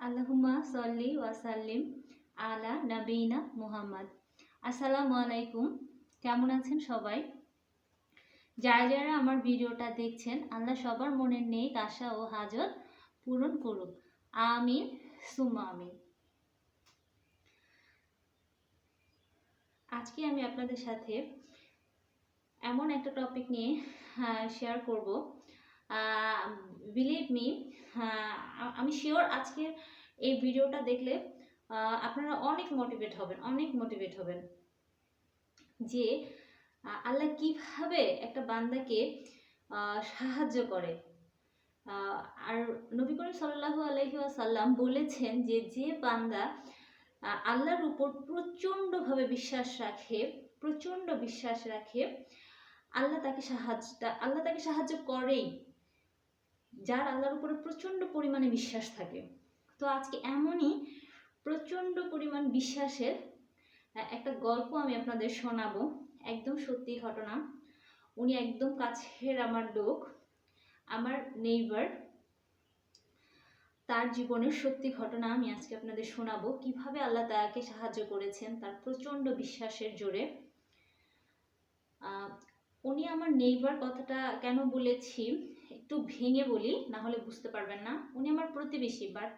আল্লাহুম্মা সল্লি ওয়াসাল্লিম আলা নবীনা মুহাম্মদ আসসালামু আলাইকুম কেমন আছেন সবাই? যারা যারা আমার ভিডিওটা দেখছেন, আল্লাহ সবার মনের নেই আশা ও হাজত পূরণ করুক। আমিন সুমা আমিন। আজকে আমি আপনাদের সাথে এমন একটা টপিক নিয়ে শেয়ার করব। বিলিভ মি আমি শিওর আজকের এই ভিডিওটা দেখলে আপনারা অনেক মোটিভেট হবেন, অনেক মোটিভেট হবেন যে আল্লাহ কীভাবে একটা বান্দাকে সাহায্য করে। আর নবী করিম আলাইহি ওয়াসাল্লাম বলেছেন যে যে বান্দা আল্লাহর উপর প্রচণ্ডভাবে বিশ্বাস রাখে, প্রচণ্ড বিশ্বাস রাখে, আল্লাহ তাকে সাহায্য আল্লাহ তাকে সাহায্য করেই। যার আল্লাহর উপরে প্রচণ্ড পরিমাণে বিশ্বাস থাকে। তো আজকে এমনই প্রচণ্ড পরিমাণ বিশ্বাসের একটা গল্প আমি আপনাদের শোনাবো। একদম সত্যি ঘটনা। উনি একদম কাছের আমার লোক, আমার নেইবার তার জীবনের সত্যি ঘটনা আমি আজকে আপনাদের শোনাবো। কীভাবে আল্লাহ তাকে সাহায্য করেছেন তার প্রচণ্ড বিশ্বাসের জোরে। উনি আমার নেইবার কথাটা কেন বলেছি? একটু ভেঙে বলি না হলে বুঝতে পারবেন না। উনি আমার প্রতিবেশী বাট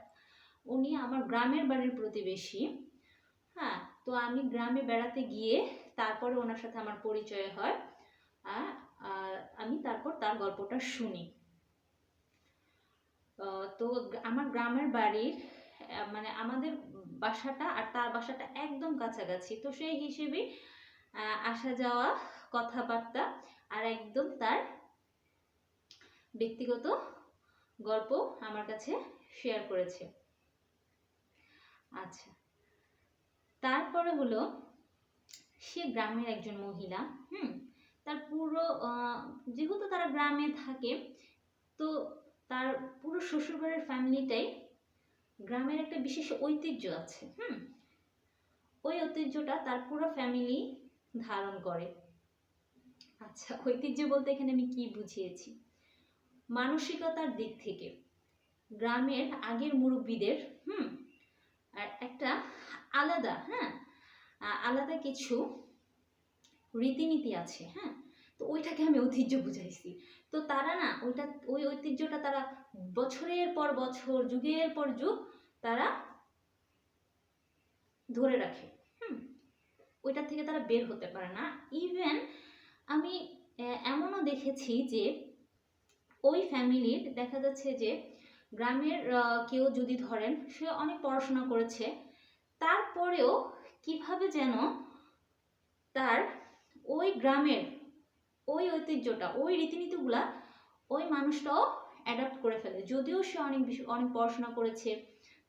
উনি আমার গ্রামের বাড়ির প্রতিবেশী। হ্যাঁ তো আমি গ্রামে বেড়াতে গিয়ে তারপরে ওনার সাথে আমার পরিচয় হয়। আমি তারপর তার গল্পটা শুনি। তো আমার গ্রামের বাড়ির মানে আমাদের বাসাটা আর তার বাসাটা একদম কাছাকাছি। তো সেই হিসেবে আসা যাওয়া কথাবার্তা আর একদম তার ব্যক্তিগত গল্প আমার কাছে শেয়ার করেছে। আচ্ছা তারপরে হলো, সে গ্রামের একজন মহিলা, হুম, তার পুরো যেহেতু তারা গ্রামে থাকে, তো তার পুরো শ্বশুরবাড়ির ফ্যামিলিটাই গ্রামের একটা বিশেষ ঐতিহ্য আছে, হুম, ওই ঐতিহ্যটা তার পুরো ফ্যামিলি ধারণ করে। আচ্ছা ঐতিহ্য বলতে এখানে আমি কি বুঝিয়েছি? মানসিকতার দিক থেকে। গ্রামের আগের মুরব্বীদের, হুম, আর একটা আলাদা হ্যাঁ আলাদা কিছু রীতিনীতি আছে হ্যাঁ তো ওইটাকে আমি ঐতিহ্য বুঝাইছি। তো তারা না, ওইটা, ওই ঐতিহ্যটা তারা বছরের পর বছর, যুগের পর যুগ তারা ধরে রাখে, হুম, ওইটা থেকে তারা বের হতে পারে না। ইভেন আমি এমনও দেখেছি যে ওই ফ্যামিলির দেখা যাচ্ছে যে গ্রামের কেউ যদি ধরেন, সে অনেক পড়াশোনা করেছে। তারপরেও কীভাবে যেন তার ওই গ্রামের ওই ঐতিহ্যটা, ওই রীতিনীতিগুলা ওই মানুষটাও অ্যাডাপ্ট করে ফেলে। যদিও সে অনেক বেশি, অনেক পড়াশোনা করেছে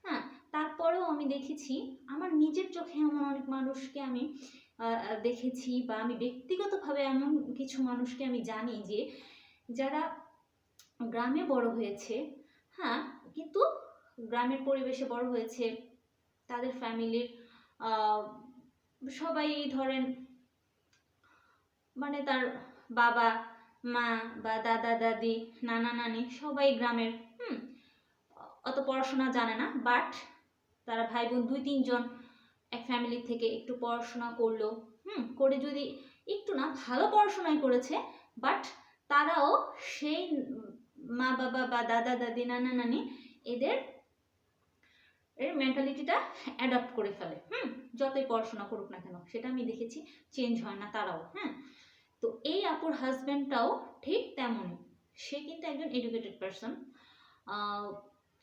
হ্যাঁ? তারপরেও আমি দেখেছি, আমার নিজের চোখে এমন অনেক মানুষকে আমি দেখেছি বা আমি ব্যক্তিগতভাবে এমন কিছু মানুষকে আমি জানি যে, যারা গ্রামে বড় হয়েছে। হ্যাঁ কিন্তু গ্রামের পরিবেশে বড় হয়েছে। তাদের ফ্যামিলির সবাই ধরেন মানে তার বাবা, মা বা দাদা, দাদি, নানা, নানি সবাই গ্রামের, হুম, অত পড়াশোনা জানে না বাট তারা ভাই বোন দুই তিনজন এক ফ্যামিলি থেকে একটু পড়াশোনা করল, হুম, করে যদি একটু না ভালো পড়াশোনাই করেছে বাট তারাও সেই মা বাবা বা দাদা দাদি নানা নানি এদের এর মেন্টালিটিটা অ্যাডাপ্ট করে ফেলে, হুম? যতই পড়াশোনা করুক না কেন, সেটা আমি দেখেছি চেঞ্জ হয় না তারাও হ্যাঁ তো এই আপুর হাজব্যান্ডটাও ঠিক তেমনই, সে কিন্তু একজন এডুকেটেড পারসন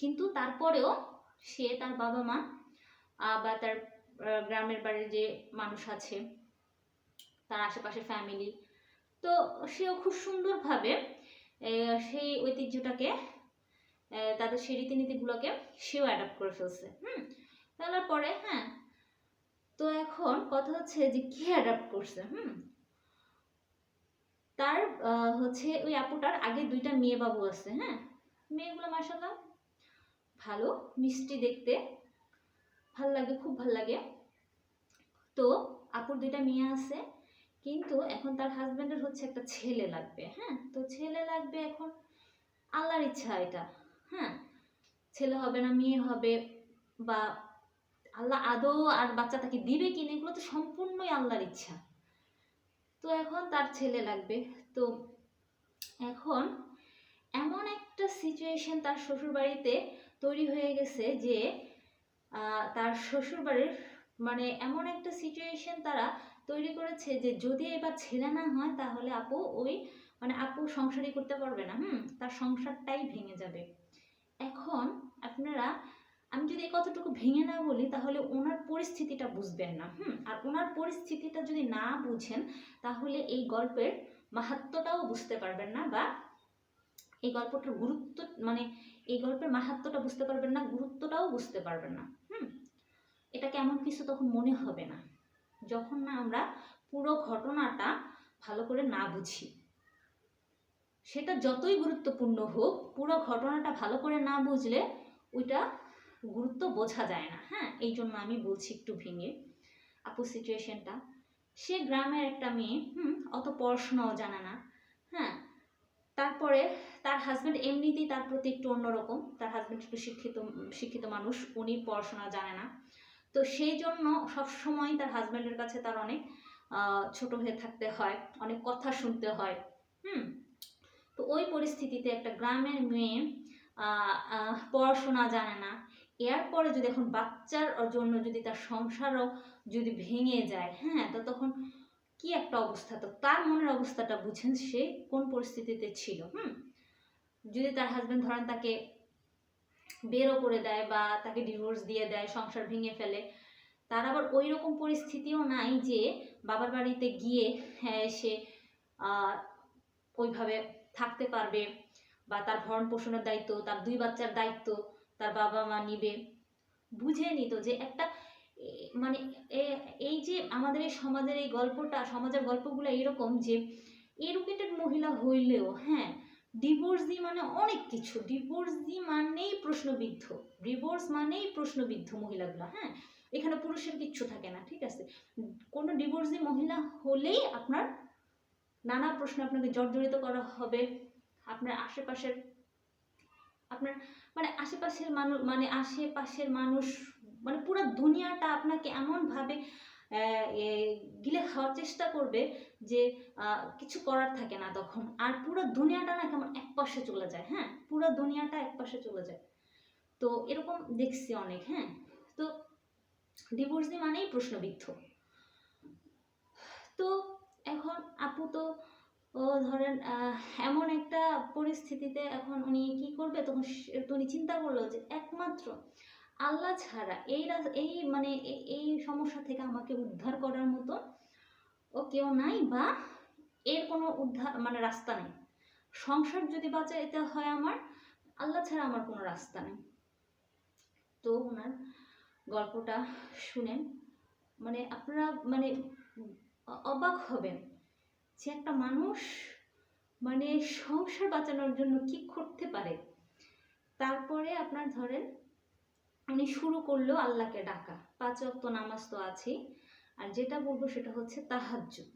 কিন্তু তারপরেও সে তার বাবা মা বা তার গ্রামের বাড়ির যে মানুষ আছে, তার আশেপাশে ফ্যামিলি তো সেও খুব সুন্দরভাবে সেই ঐতিহ্যটাকে তাদের সেই রীতিনীতিগুলোকে সেও অ্যাডাপ্ট করে ফেলছে, হুম? ফেলার পরে হ্যাঁ তো এখন কথা হচ্ছে যে কে অ্যাডাপ্ট করছে, হুম? তার হচ্ছে ওই আপুটার আগে দুইটা মেয়ে বাবু আছে হ্যাঁ? মেয়েগুলো মাসাল্লাহ ভালো, মিষ্টি দেখতে, ভালো লাগে, খুব ভালো লাগে। তো আপুর দুইটা মেয়ে আছে কিন্তু এখন তার হাজবেন্ডের হচ্ছে একটা ছেলে লাগবে হ্যাঁ? তো ছেলে লাগবে এখন আল্লাহর ইচ্ছা এটা হ্যাঁ? ছেলে হবে না, মেয়ে হবে বা আল্লাহ আদৌ আর বাচ্চা তাকে দিবে কিনা এগুলো তো সম্পূর্ণই আল্লাহর ইচ্ছা। তো এখন তার ছেলে লাগবে, তো এখন এমন একটা সিচুয়েশন তার শ্বশুর বাড়িতে তৈরি হয়ে গেছে যে তার শ্বশুর বাড়ির মানে এমন একটা সিচুয়েশন তারা তৈরি করেছে যে যদি এবার ছেলে না হয় তাহলে আপু ওই মানে আপু সংসারই করতে পারবে না, হুম? তার সংসারটাই ভেঙে যাবে। এখন আপনারা, আমি যদি এই কথাটুকু ভেঙে না বলি তাহলে ওনার পরিস্থিতিটা বুঝবেন না, হুম? আর ওনার পরিস্থিতিটা যদি না বুঝেন তাহলে এই গল্পের মাহাত্ম্যটাও বুঝতে পারবেন না বা এই গল্পটার গুরুত্ব মানে এই গল্পের মাহাত্ম্যটা বুঝতে পারবেন না, গুরুত্বটাও বুঝতে পারবেন না, হুম? এটাকে এমন কিছু তখন মনে হবে না। যখন না আমরা পুরো ঘটনাটা ভালো করে না বুঝি, সেটা যতই গুরুত্বপূর্ণ হোক, পুরো ঘটনাটা ভালো করে না বুঝলে ওইটা গুরুত্ব বোঝা যায় না। হ্যাঁ এই জন্য আমি বলছি একটু ভেঙে আপু সিচুয়েশনটা সে গ্রামের একটা মেয়ে, হুম, অত পড়াশোনাও জানে না। হ্যাঁ তারপরে তার হাজব্যান্ড এমনিতেই তার প্রতি একটু অন্যরকম। তার হাজব্যান্ড একটু শিক্ষিত শিক্ষিত মানুষ, উনি পড়াশোনা জানে না। তো সেই জন্য সবসময় তার হাজব্যান্ডের কাছে তার অনেক ছোট হয়ে থাকতে হয়, অনেক কথা শুনতে হয়, হুম? তো ওই পরিস্থিতিতে একটা গ্রামের মেয়ে পড়াশোনা জানে না এরপরে যদি এখন বাচ্চার জন্য যদি তার সংসারও যদি ভেঙে যায় হ্যাঁ তো তখন কি একটা অবস্থা? তো তার মনের অবস্থাটা বুঝেন সে কোন পরিস্থিতিতে ছিল, হুম? যদি তার হাজবেন্ড ধরেন তাকে বেরও করে দেয় বা তাকে ডিভোর্স দিয়ে দেয়, সংসার ভেঙে ফেলে। তার আবার ওই রকম পরিস্থিতিও নাই যে বাবার বাড়িতে গিয়ে হ্যাঁ সে ওইভাবে থাকতে পারবে বা তার ভরণ পোষণের দায়িত্ব, তার দুই বাচ্চার দায়িত্ব তার বাবা মা নিবে। বুঝে নিত যে একটা মানে এই যে আমাদের এই সমাজের এই গল্পটা, সমাজের গল্পগুলো এরকম যে এডুকেটেড মহিলা হইলেও হ্যাঁ ডিভোর্স মানে অনেক কিছু। ডিভোর্স মানেই প্রশ্নবিদ্ধ। ডিভোর্স মানেই প্রশ্নবিদ্ধ মহিলাগুলো হ্যাঁ? এখানে পুরুষের কিচ্ছু থাকে না, ঠিক আছে? কোনো ডিভোর্সি মহিলা হলেই আপনার নানা প্রশ্ন আপনাকে জর্জরিত করা হবে। আপনার আশেপাশের, আপনার মানে আশেপাশের মানুষ মানে আশেপাশের মানুষ মানে পুরো দুনিয়াটা আপনাকে এমনভাবে গিলে খাওয়ার চেষ্টা করবে যে কিছু করার থাকে না তখন। আর পুরো দুনিয়াটা না কেমন এক পাশে চলে যায় হ্যাঁ? পুরো দুনিয়াটা এক পাশে চলে যায়। তো এরকম দেখছি অনেক হ্যাঁ? তো ডিভোর্সি মানেই প্রশ্নবিদ্ধ। তো এখন আপু তো, ও ধরেন এমন একটা পরিস্থিতিতে এখন উনি কি করবে? তখন উনি চিন্তা করল যে, একমাত্র আল্লাহ ছাড়া, এই এই মানে এই সমস্যা থেকে আমাকে উদ্ধার করার মতো ও কেউ নাই বা এর কোনো উদ্ধার মানে রাস্তা নেই। সংসার যদি বাঁচাইতে হয় আমার, আল্লাহ ছাড়া আমার কোনো রাস্তা নেই। তো ওনার গল্পটা শুনেন। মানে আপনারা মানে অবাক হবেন যে একটা মানুষ মানে সংসার বাঁচানোর জন্য কি করতে পারে। তারপরে আপনার ধরেন উনি শুরু করল আল্লাহকে ডাকা। পাঁচ ওয়াক্ত নামাজ তো আছেই। আর যেটা বলব সেটা হচ্ছে তাহাজ্জুদ।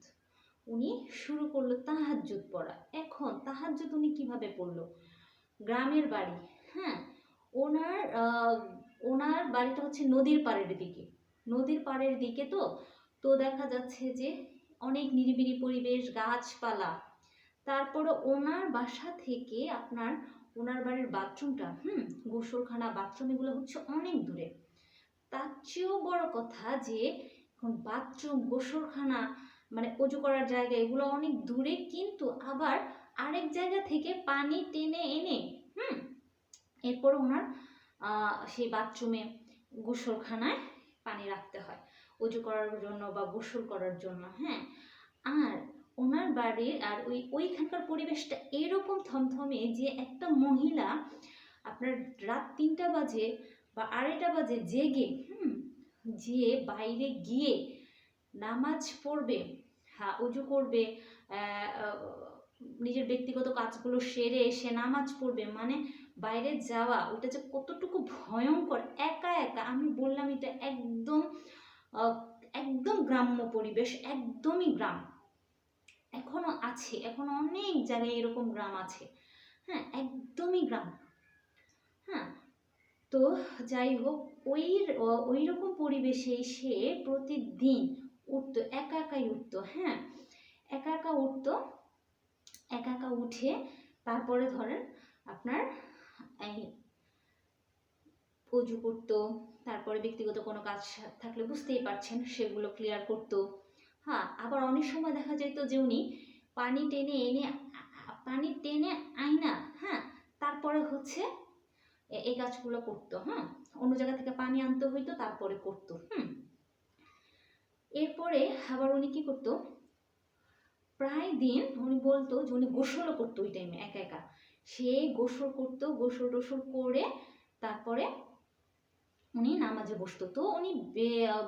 উনি শুরু করল তাহাজ্জুদ পড়া। এখন তাহাজ্জুদ উনি কীভাবে পড়ল? গ্রামের বাড়ি হ্যাঁ? ওনার ওনার বাড়িটা হচ্ছে নদীর পাড়ের দিকে। নদীর পাড়ের দিকে তো তো দেখা যাচ্ছে যে অনেক নিরিবিলি পরিবেশ, গাছপালা। তারপরে ওনার বাসা থেকে আপনার ওনার বাড়ির বাথরুমটা, হুম, গোসলখানা, বাথরুম এগুলো হচ্ছে অনেক দূরে। তার চেয়েও বড় কথা যে, এখন বাথরুম, গোসলখানা মানে অজু করার জায়গা, এগুলো অনেক দূরে, কিন্তু আবার আরেক জায়গা থেকে পানি টেনে এনে, হুম, এরপর ওনার সেই বাথরুমে গোসলখানায় পানি রাখতে হয়। অজু করার জন্য বা গোসল করার জন্য হ্যাঁ। আর ওনার বাড়ির আর ওই ওইখানকার পরিবেশটা এরকম থমথমে যে একটা মহিলা আপনার রাত তিনটা বাজে বা আড়াইটা বাজে জেগে, হুম যে বাইরে গিয়ে নামাজ পড়বে হ্যাঁ উজু করবে নিজের ব্যক্তিগত কাজগুলো সেরে সে নামাজ পড়বে মানে বাইরে যাওয়া, ওটা যে কতটুকু ভয়ঙ্কর, একা একা, আমি বললাম এটা একদম একদম গ্রাম্য পরিবেশ, একদমই গ্রাম। এখনও আছে, এখনও অনেক জায়গায় এরকম গ্রাম আছে। হ্যাঁ একদমই গ্রাম। হ্যাঁ তো যাই হোক, ওই ওই রকম পরিবেশে সে প্রতিদিন উঠতো, একা একাই উঠতো হ্যাঁ। একা একা উঠতো, একা একা উঠে তারপরে ধরেন আপনার এই অজু করতো, তারপরে ব্যক্তিগত কোনো কাজ থাকলে বুঝতেই পারছেন, সেগুলো ক্লিয়ার করতো। হ্যাঁ আবার অনেক সময় দেখা যেত যে উনি পানি টেনে এনে, পানি টেনে আয়না হ্যাঁ তারপরে হচ্ছে এই কাজগুলো করতো হ্যাঁ অন্য জায়গা থেকে পানি আনতে হইতো, তারপরে করতো, হুম। এরপরে আবার উনি কি করতো? প্রায় দিন উনি বলতো যে উনি গোসলও করতো ওই টাইমে একা একা। সে গোসল করতো, গোসল টোসল করে তারপরে উনি নামাজে বসতো। তো উনি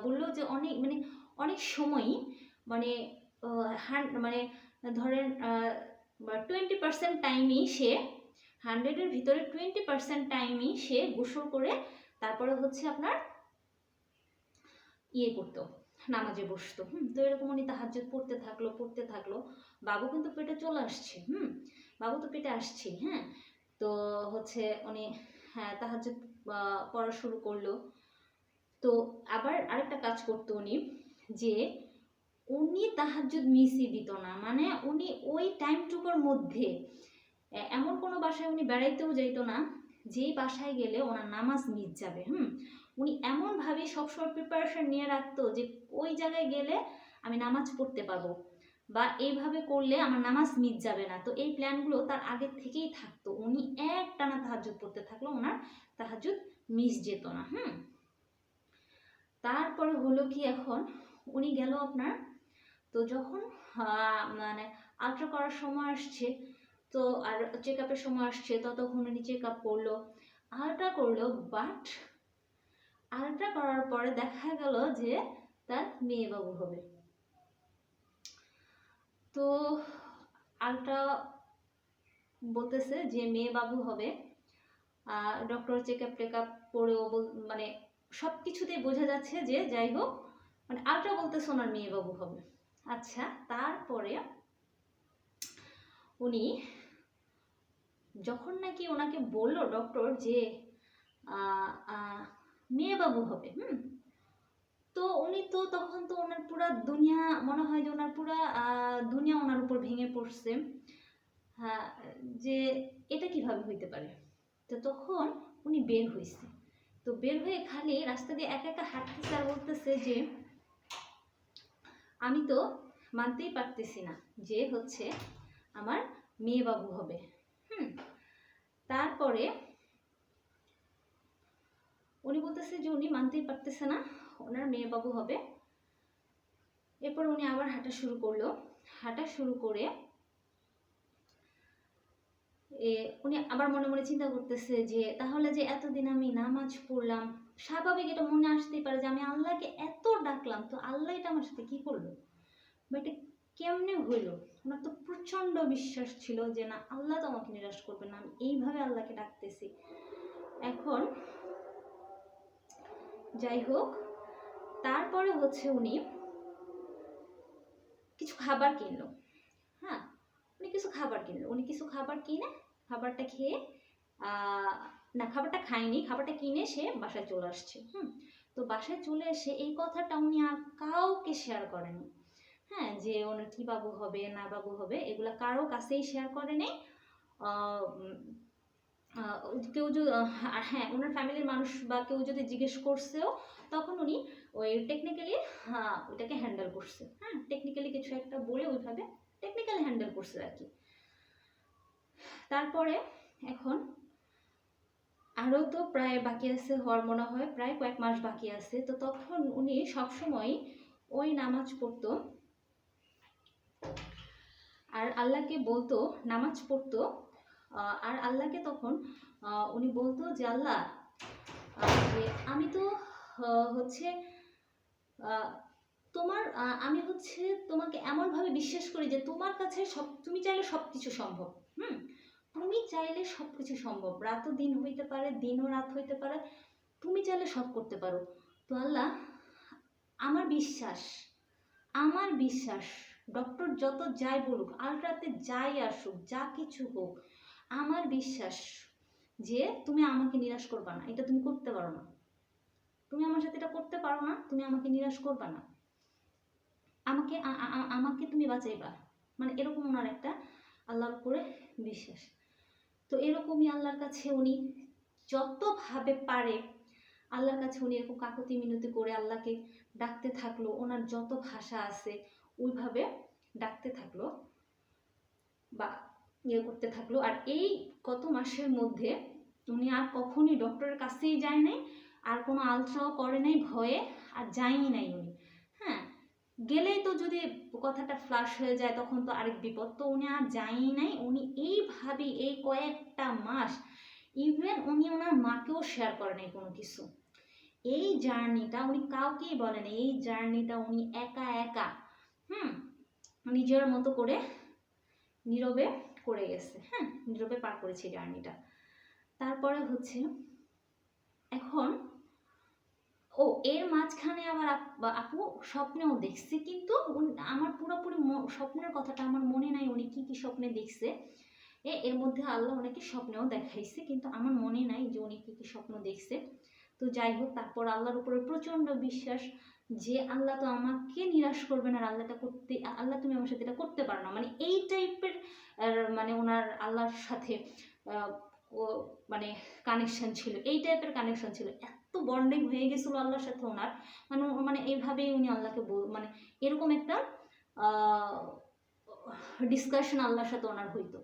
বলল যে অনেক মানে অনেক সময়ই মানে মানে ধরেন টোয়েন্টি পার্সেন্ট টাইমই সে হান্ড্রেডের ভিতরে টোয়েন্টি পার্সেন্ট টাইমই সে গোসল করে তারপরে হচ্ছে আপনার ইয়ে করতো, নামাজে বসতো, হুম? তো এরকম উনি তাহাজ্জুদ পড়তে থাকল পড়তে থাকল। বাবু কিন্তু পেটে চলে আসছে, হুম? বাবু তো পেটে আসছে হ্যাঁ? তো হচ্ছে উনি হ্যাঁ তাহাজ্জুদ পড়া শুরু করল। তো আবার আরেকটা কাজ করতো উনি যে উনি তাহাজ্জুদ মিসই দিত না। মানে উনি ওই টাইমটুকুর মধ্যে এমন কোনো বাসায় উনি বেড়াইতেও যাইতো না, যেই বাসায় গেলে ওনার নামাজ মিস যাবে, হুম? উনি এমনভাবে সবসময় প্রিপারেশন নিয়ে রাখতো যে ওই জায়গায় গেলে আমি নামাজ পড়তে পারব বা এইভাবে করলে আমার নামাজ মিস যাবে না। তো এই প্ল্যানগুলো তার আগে থেকেই থাকতো। উনি এক টানা তাহাজুদ পড়তে থাকল ওনার তাহাজুদ মিস যেত না, হুম? তারপরে হলো কি এখন, উনি গেল আপনার তো যখন মানে আলট্রা করার সময় আসছে, তো আর চেক আপের সময় আসছে, ততক্ষণ উনি চেক আপ করল আলট্রা করল বাট আলট্রা করার পরে দেখা গেল যে তার মেয়ে বাবু হবে। তো আলট্রা বলতেছে যে মেয়ে বাবু হবে doctor check up take up করেও মানে সব কিছুতেই বোঝা যাচ্ছে যে যাই হোক মানে আলট্রা বলতেছে ওনার মেয়ে বাবু হবে। আচ্ছা তারপরে উনি যখন নাকি ওনাকে বলল ডক্টর যে আহ, আহ, মেয়ে বাবু হবে হুম? তো উনি তো তখন তো ওনার পুরা দুনিয়া মনে হয় যে ওনার পুরা দুনিয়া ওনার উপর ভেঙে পড়ছে। হ্যাঁ যে এটা কীভাবে হইতে পারে? তো তখন উনি বের হয়েছে তো বের হয়ে খালি রাস্তা দিয়ে একা একা হাঁটতেছে আর বলতেছে যে আমি তো মানতেই পারতেছি না যে হচ্ছে আমার মেয়ে বাবু হবে। হুম, তারপরে উনি বলতেছে যে উনি মানতেই পারতেছে না, ওনার মেয়ে বাবু হবে। এরপর উনি আবার হাঁটা শুরু করল। হাঁটা শুরু করে এ, উনি আবার মনে মনে চিন্তা করতেছে যে তাহলে যে এতদিন আমি নামাজ পড়লাম স্বাভাবিক এটা মনে আসতেই পারে যে আমি আল্লাহকে এত ডাকলাম, তো আল্লাহ এটা আমার সাথে কি করল? বা এটা কেমনে হইল? ওনার তো প্রচণ্ড বিশ্বাস ছিল যে না, আল্লাহ তো আমাকে নিরাশ করবে না, আমি এইভাবে আল্লাহকে ডাকতেছি। এখন যাই হোক, তারপরে হচ্ছে উনি কিছু খাবার কিনলো। হ্যাঁ উনি কিছু খাবার কিনলো। উনি কিছু খাবার কিনে, খাবারটা খেয়ে না, খাবারটা খায়নি, খাবারটা কিনে সে বাসায় চলে আসছে, হুম? তো বাসায় চলে এসে এই কথাটা উনি আর কাউকে শেয়ার করেনি হ্যাঁ? যে ওনার কি বাবু হবে, না বাবু হবে, এগুলো কারও কাছেই শেয়ার করেনি। কেউ যদি হ্যাঁ ওনার ফ্যামিলির মানুষ বা কেউ যদি জিজ্ঞেস করছেও, তখন উনি ওই টেকনিক্যালি ওইটাকে হ্যান্ডেল করছে হ্যাঁ? টেকনিক্যালি কিছু একটা বলে ওইভাবে টেকনিক্যালি হ্যান্ডেল করছে আর কি। তারপরে এখন আরও তো প্রায় বাকি আছে হওয়ার মনে হয়, প্রায় কয়েক মাস বাকি আছে। তো তখন উনি সবসময় ওই নামাজ পড়তো। আর আল্লাহকে বলতো, নামাজ পড়তো। আর আল্লাহকে তখন উনি বলতো যে, আল্লাহ যে আমি তো হচ্ছে তোমার আমি হচ্ছে তোমাকে এমনভাবে বিশ্বাস করি যে তোমার কাছে সব, তুমি চাইলে সব কিছু সম্ভব। চাইলে সব কিছু সম্ভব। রাতও দিন হইতে পারে, দিনও রাত হইতে পারে, তুমি চাইলে সব করতে পারো। তো আল্লাহ, আমার বিশ্বাস আমার বিশ্বাস ডক্টর যত যাই বলুক, আলট্রাতে যাই আসুক, যা কিছু হোক, আমার বিশ্বাস যে তুমি আমাকে নিরাশ করবা না, এটা তুমি করতে পারো না। তুমি আমার সাথে এটা করতে পারো না, তুমি আমাকে নিরাশ করবা না। আমাকে আমাকে তুমি বাঁচাইবা। মানে এরকম ওনার একটা আল্লাহর উপরে বিশ্বাস। তো এরকমই আল্লাহর কাছে উনি যতভাবে পারে, আল্লাহর কাছে উনি এরকম কাকতি মিনতি করে আল্লাহকে ডাকতে থাকল, ওনার যত ভাষা আছে ওইভাবে ডাকতে থাকল বা ইয়ে করতে থাকল। আর এই কত মাসের মধ্যে উনি আর কখনই ডক্টরের কাছেই যায় নাই, আর কোনো আলট্রাও করে নাই, ভয়ে আর যায়ই নাই উনি। গেলেই তো যদি কথাটা ফ্লাশ হয়ে যায়, তখন তো আরেক বিপদ। তো উনি আর যায়ই নাই। উনি এইভাবেই এই কয়েকটা মাস ইভেন উনি ওনার মাকেও শেয়ার করে নাই কোনো কিছু। এই জার্নিটা উনি কাউকেই বলেন এই জার্নিটা উনি একা একা, হুম, নিজের মতো করে নীরবে করে গেছে। হ্যাঁ নীরবে পার করেছে জার্নিটা তারপরে হচ্ছে, এখন ও, এর মাঝখানে আবার আপ- স্বপ্নেও দেখছে, কিন্তু আমার পুরোপুরি স্বপ্নের কথাটা আমার মনে নাই উনি কি কি স্বপ্নে দেখছে। এ, এর মধ্যে আল্লাহ ওনাকে স্বপ্নেও দেখাইছে, কিন্তু আমার মনে নাই যে উনি কি কি স্বপ্ন দেখছে। তো যাই হোক, তারপর আল্লাহর উপরে প্রচণ্ড বিশ্বাস যে আল্লাহ তো আমাকে নিরাশ করবে না আল্লাহটা করতে, আল্লাহ তুমি আমার সাথে এটা করতে পারো না। মানে এই টাইপের মানে ওনার আল্লাহর সাথে মানে কানেকশন ছিল, এই টাইপের কানেকশন ছিল। এত বন্ডিং হয়ে গেছিল আল্লাহর সাথে ওনার। মানে মানে এইভাবেই উনি আল্লাহকে মানে এরকম একটা ডিসকাশন আল্লাহর সাথে ওনার হইতো।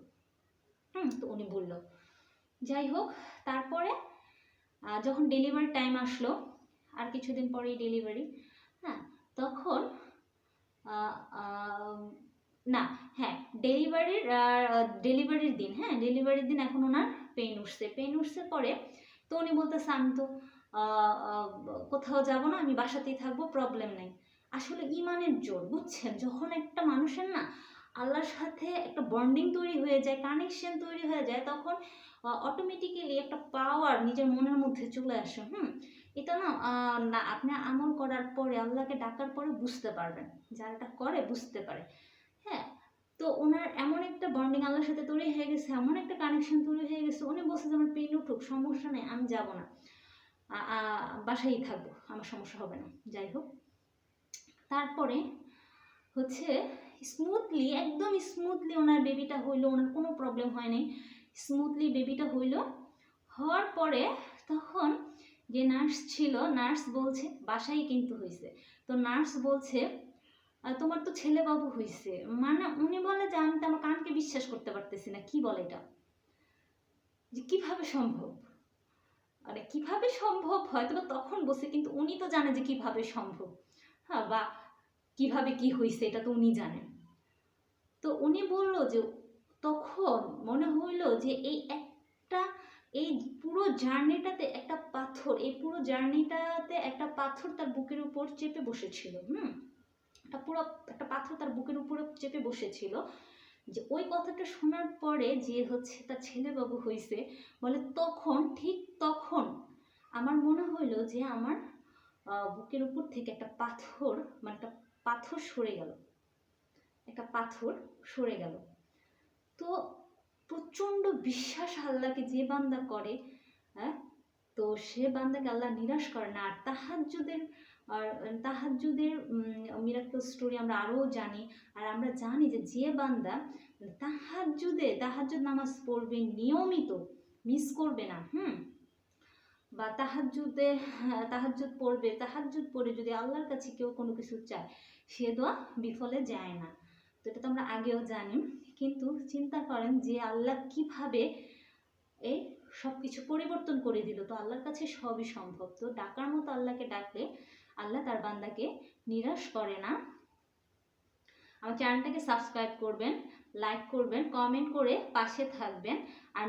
হুম, তো উনি বলল, যাই হোক, তারপরে যখন ডেলিভারি টাইম আসলো, আর কিছুদিন পরেই ডেলিভারি হ্যাঁ তখন না হ্যাঁ ডেলিভারির ডেলিভারির দিন হ্যাঁ ডেলিভারির দিন এখন ওনার পেন উঠছে। পেন উঠছে পরে, তো উনি বলতেছে, আমি তো কোথাও যাব না, আমি বাসাতেই থাকব প্রবলেম নেই। আসলে ইমানের জোর, বুঝছেন? যখন একটা মানুষের না আল্লাহর সাথে একটা বন্ডিং তৈরি হয়ে যায় কানেকশন তৈরি হয়ে যায়, তখন অটোমেটিক্যালি একটা পাওয়ার নিজের মনের মধ্যে চলে আসে, হুম? এটা না না, আপনি আমল করার পরে, আল্লাহকে ডাকার পরে বুঝতে পারবেন। যারা এটা করে, বুঝতে পারে। হ্যাঁ? তো ওনার এমন একটা বন্ডিং আল্লাহর সাথে তৈরি হয়ে গেছে, এমন একটা কানেকশন তৈরি হয়ে গেছে, উনি বলছে যে, আমার পেন উঠুক, সমস্যা নেই, আমি যাব না। বাসায়ই থাকব, আমার সমস্যা হবে না, যাই হোক। তারপরে হচ্ছে স্মুথলি একদম স্মুথলি ওনার বেবিটা হইল, ওনার কোনো প্রবলেম হয় নাই। স্মুথলি বেবিটা হইল, হওয়ার পরে তখন যে নার্স ছিল নার্স বলছে, বাসায় কিন্তু হয়েছে তো নার্স বলছে তোমার তো ছেলে বাবু হয়েছে মানে উনি বলে যে, আমি তো আমার কানকে বিশ্বাস করতে পারতেছি না। কি বলে এটা? যে কীভাবে সম্ভব? আরে কীভাবে সম্ভব? হয়তো বা তখন বসে, কিন্তু উনি তো জানে যে কীভাবে সম্ভব। হ্যাঁ বা কীভাবে কি হয়েছে এটা তো উনি জানেন। তো উনি বলল যে, তখন মনে হইল যে এই একটা, এই পুরো জার্নিটাতে একটা পাথর, এই পুরো জার্নিটাতে একটা পাথর তার বুকের উপর চেপে বসেছিল, হুম? একটা পুরো, একটা পাথর তার বুকের উপরে চেপে বসেছিল। যে ওই কথাটা শোনার পরে যে হচ্ছে তার ছেলেবাবু হয়েছে বলে তখন, ঠিক তখন আমার মনে হইল যে আমার বুকের উপর থেকে একটা পাথর মানে একটা পাথর সরে গেল। একটা পাথর সরে গেল। তো প্রচণ্ড বিশ্বাস আল্লাহকে যে বান্দা করে হ্যাঁ? তো সে বান্দাকে আল্লাহ নিরাশ করে না। আর তাহাজ্জুদের আর তাহাজ্জুদের মিরাক্কল স্টোরি আমরা আরও জানি। আর আমরা জানি যে যে বান্দা, তাহাজ্জুদে, তাহাজ্জুদ নামাজ পড়বে নিয়মিত মিস করবে না, হুম? বা তাহাজ্জুদে তাহাজ্জুদ পড়বে, তাহাজ্জুদ পড়ে যদি আল্লাহর কাছে কেউ কোনো কিছু চায়, সে দোয়া বিফলে যায় না। তো এটা তো আমরা আগেও জানি। কিন্তু চিন্তা করেন যে, আল্লাহ কীভাবে এই সব কিছু পরিবর্তন করে দিল। তো আল্লাহর কাছে সবই সম্ভব। তো ডাকার মতো আল্লাহকে ডাকলে আল্লাহ তার বান্দাকে নিরাশ করে না। আমার চ্যানেলটাকে সাবস্ক্রাইব করবেন লাইক করবেন কমেন্ট করে পাশে থাকবেন আর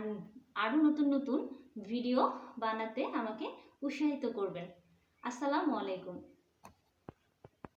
আরও নতুন নতুন ভিডিও বানাতে আমাকে উৎসাহিত করবেন। আসসালামু আলাইকুম।